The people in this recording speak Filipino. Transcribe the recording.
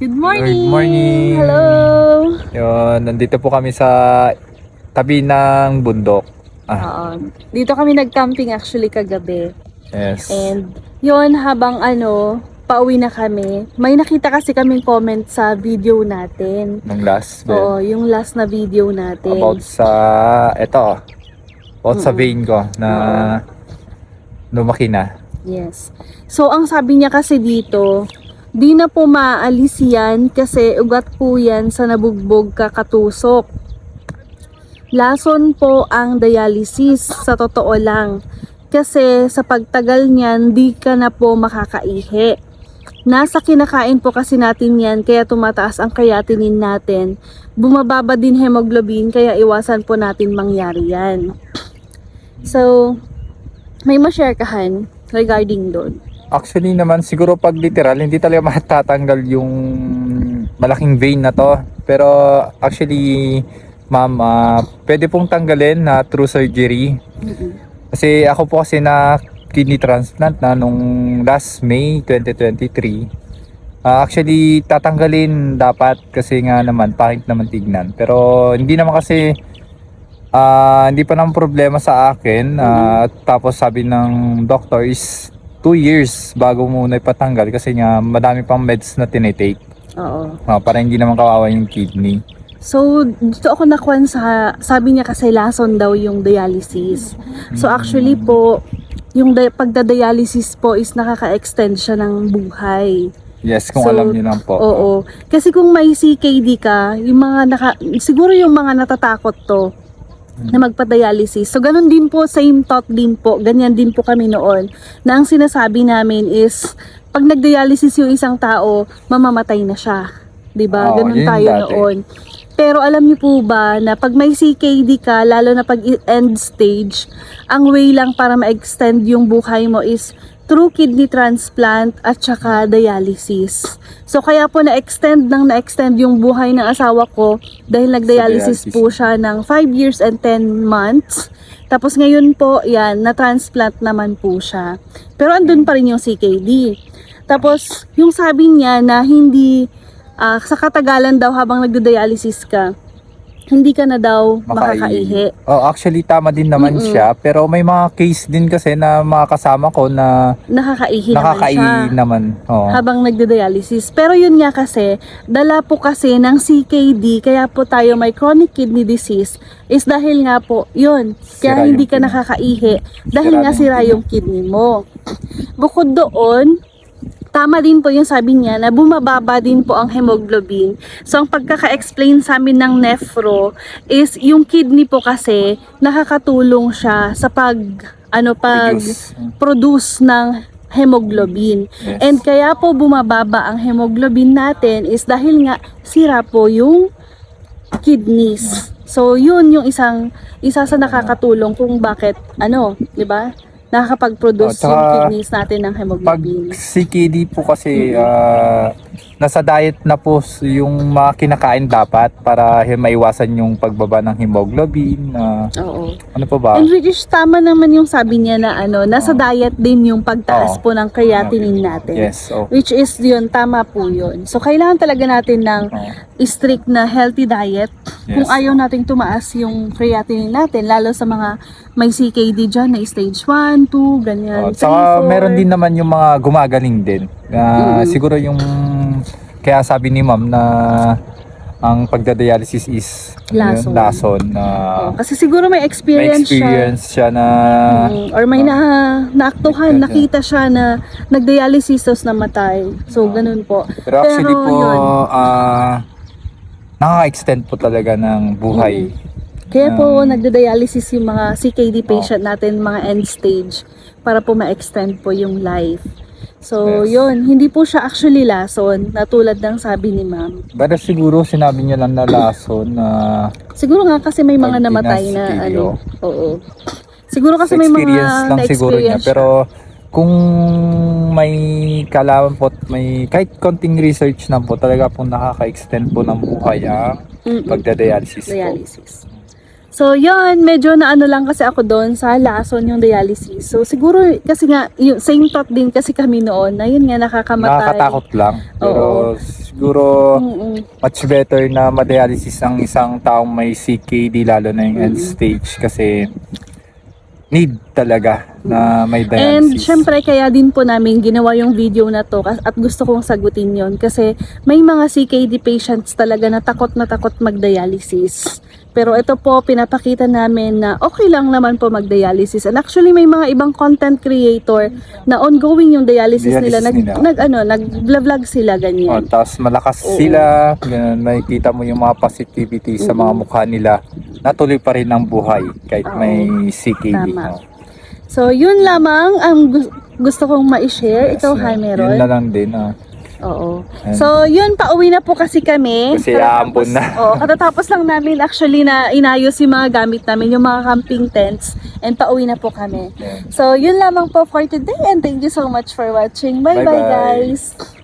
Good morning! Good morning! Hello! Yun, nandito po kami sa tabi ng bundok. Ah, Oo. Dito kami nag-camping actually kagabi. yes. And yon habang ano, pauwi na kami, may nakita kasi kaming comment sa video natin. Nung last bit. Oo, yung last na video natin. About sa, eto, about sa Mm-mm. vein ko na lumaki na. Yes. So, ang sabi niya kasi dito, di na po maaalis yan kasi ugat po yan sa nabugbog kakatusok. Lason po ang dialysis sa totoo lang. Kasi sa pagtagal niyan, di ka na po makakaihi. Nasa kinakain po kasi natin yan, kaya tumataas ang creatinine natin. Bumababa din hemoglobin, kaya iwasan po natin mangyari yan. So, may ma-share ka Han regarding doon. Actually naman, siguro pag literal, hindi talaga matatanggal yung malaking vein na to. Pero actually, ma'am, ah, pwede pong tanggalin na through surgery. Kasi ako po kasi na kidney transplant na nung last May 2023. Ah, actually, tatanggalin dapat kasi nga naman, pangit naman tignan. Pero hindi naman kasi, ah, hindi pa naman problema sa akin. Ah, tapos sabi ng doctor is 2 years bago muna ipatanggal kasi nga madami pang meds na tinitake. Oo. Ah, para hindi naman kawawa yung kidney. So, dito ako nakuha sa, sabi niya kasi lason daw yung dialysis. So, actually po, yung di- pagda-dialysis po is nakaka-extend siya ng buhay. Yes, kung So, alam niyo lang po. Oo. Kasi kung may CKD ka, yung mga naka, siguro yung mga natatakot to na magpa-dialysis. So, ganun din po, same thought din po, ganyan din po kami noon, na ang sinasabi namin is, pag nag-dialysis yung isang tao, mamamatay na siya. 'Di ba? Oo, ganun tayo dati. noon. Pero alam niyo po ba na pag may CKD ka, lalo na pag end stage, ang way lang para ma-extend yung buhay mo is through kidney transplant at saka dialysis. So kaya po na-extend nang na-extend yung buhay ng asawa ko dahil nag-dialysis dialysis. po siya ng 5 years and 10 months. Tapos ngayon po, yan, na-transplant naman po siya. Pero andun pa rin yung CKD. Tapos, yung sabi niya na hindi, ah, sa katagalan daw habang nagda-dialysis ka, hindi ka na daw makakaihi. Oh, actually tama din naman Mm-mm. siya, pero may mga case din kasi na mga kasama ko na Nakakaihi naman siya. nakakaihi naman. Oo. habang nagda-dialysis. Pero yun nga kasi, dala po kasi ng CKD, kaya po tayo may chronic kidney disease, is dahil nga po, yun, kaya Sira hindi yung ka kidney. nakakaihi, dahil Sira nga yung sira kidney. yung kidney mo. Bukod doon, tama din po yung sabi niya na bumababa din po ang hemoglobin. So, ang pagkaka-explain sa amin ng nephro is yung kidney po kasi nakakatulong siya sa pag, ano, pag Produce. produce ng hemoglobin. Yes. And kaya po bumababa ang hemoglobin natin is dahil nga sira po yung kidneys. So yun yung isang isa sa nakakatulong kung bakit ano, 'di ba? Nakakapag-produce Oh, yung kidneys natin ng Pag hemoglobin. CKD po kasi ah, nasa diet na po yung mga kinakain dapat para maiwasan yung pagbaba ng hemoglobin. ah, Oo. ano pa ba? And is tama naman yung sabi niya na ano, nasa diet din yung pagtaas Oo. po ng creatinine natin. Yes. Oh. Which is yun, tama po yun. So, kailangan talaga natin ng Oh. strict na healthy diet kung ayaw nating tumaas yung creatinine natin, lalo sa mga may CKD dyan na stage 1, 2, ganyan. Oh, saka 3, 4. meron din naman yung mga gumagaling din. Ah, Mm. Siguro yung kaya sabi ni ma'am na ang pagda-dialysis is Lason. yun, lason na Oh, kasi siguro may may experience, experience siya na siya. Mm, or may na, naaktuhan, nakita siya na nag-dialysis tapos namatay. So, Oh. ganun po. pero actually Pero po yun. ah nakaka-extend po talaga ng buhay. Kaya po, Um, nagda-dialysis yung mga CKD Oh. patient natin, mga end stage, para po ma-extend po yung life. So, Yes. yun, hindi po siya actually lason, na tulad ng sabi ni ma'am. Pero siguro sinabi niya lang na lason na Siguro nga kasi may mga namatay na ano. Oo. Siguro kasi may mga experience lang siguro niya. Pero kung may kalaman po, may kahit konting research na po, talaga po nakaka-extend po ng buhay ang Mm-mm. pagda-dialysis po. dialysis. So, yun, medyo na ano lang kasi ako doon sa lason yung dialysis. So, siguro, kasi nga, yung same thought din kasi kami noon na yun nga nakakamatay. Nakakatakot lang. Pero Oo. siguro Mm-mm. much better na ma-dialysis ang isang taong may CKD lalo na yung end stage kasi need talaga na may And dialysis. syempre kaya din po namin ginawa yung video na to at gusto kong sagutin yon kasi may mga CKD patients talaga na takot na takot mag-dialysis. Pero ito po pinapakita namin na okay lang naman po mag-dialysis. And actually may mga ibang content creator na ongoing yung dialysis, nila. Nag, Dialysis nila. nag ano, nag-vlog sila Oh, ganyan. tapos malakas Oo. sila, ganun, makikita mo yung mga positivity sa mga mukha nila. Natuloy pa rin ang buhay kahit Oo. may CKD. Tama. Oh. So yun lamang ang gus- gusto kong ma-share. Yes, Ikaw, yeah. Jaime Yun na Ron. lang din. ah. Oo. And- So, yun, pauwi na po kasi kami. Kasi aambon na. Oo, katatapos lang namin actually na inayos yung mga gamit namin, yung mga camping tents, and pauwi na po kami. So, yun lamang po for today, and thank you so much for watching. Bye-bye, Bye-bye. guys!